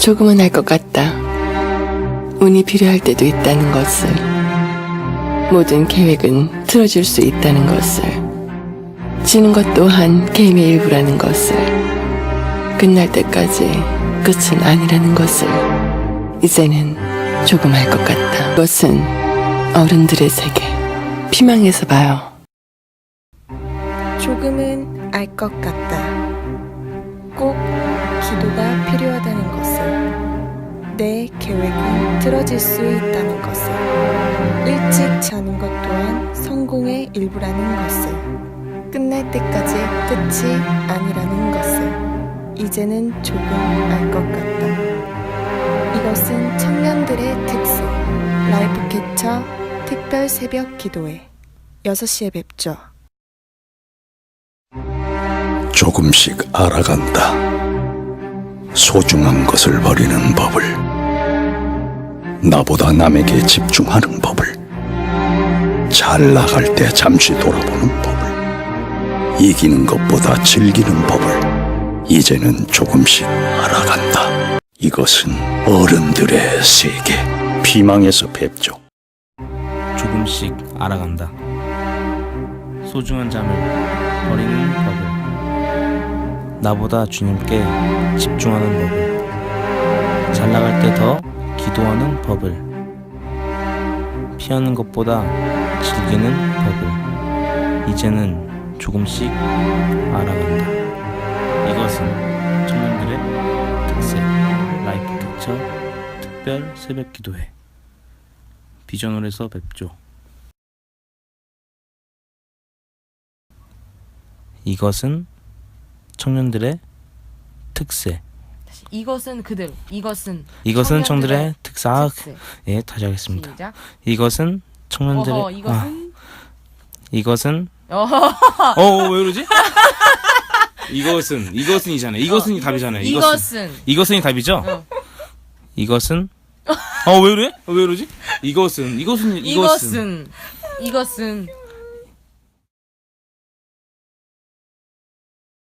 조금은 알 것 같다. 운이 필요할 때도 있다는 것을. 모든 계획은 틀어질 수 있다는 것을. 지는 것 또한 게임의 일부라는 것을. 끝날 때까지 끝은 아니라는 것을. 이제는 조금 알 것 같다. 그것은 어른들의 세계. 피망에서 봐요. 조금은 알 것 같다. 꼭 기도가 필요하다는 것을, 내 계획은 틀어질 수 있다는 것을, 일찍 자는 것 또한 성공의 일부라는 것을, 끝날 때까지 끝이 아니라는 것을, 이제는 조금 알 것 같다. 이것은 청년들의 특색, 라이프 캐쳐 특별 새벽 기도회, 6시에 뵙죠. 조금씩 알아간다. 소중한 것을 버리는 법을. 나보다 남에게 집중하는 법을. 잘 나갈 때 잠시 돌아보는 법을. 이기는 것보다 즐기는 법을. 이제는 조금씩 알아간다. 이것은 어른들의 세계. 피망에서 뵙죠. 조금씩 알아간다. 소중한 잠을 버리는 법을. 나보다 주님께 집중하는 법을. 잘 나갈 때 더 기도하는 법을. 피하는 것보다 즐기는 법을. 이제는 조금씩 알아간다. 이것은 청년들의 특색, 라이프 캡처 특별 새벽 기도회. 비전홀에서 뵙죠. 이것은 청년들의 특색. 이것은 그들 이것은 이것은 청년들의. 아, 특색. 예, 다시 하겠습니다. 시작 이것은 청년들의 어허 아, 이것은 이것은 어허 어, 어, 왜 그러지? 이것은 이것은이잖아요. 이것은이 답이잖아요. 이것은 이것은 이것은이 답이죠? 어. 이것은 어, 왜 그래? 어, 왜 그러지? 이것은 이것은 이것은 이것은 이것은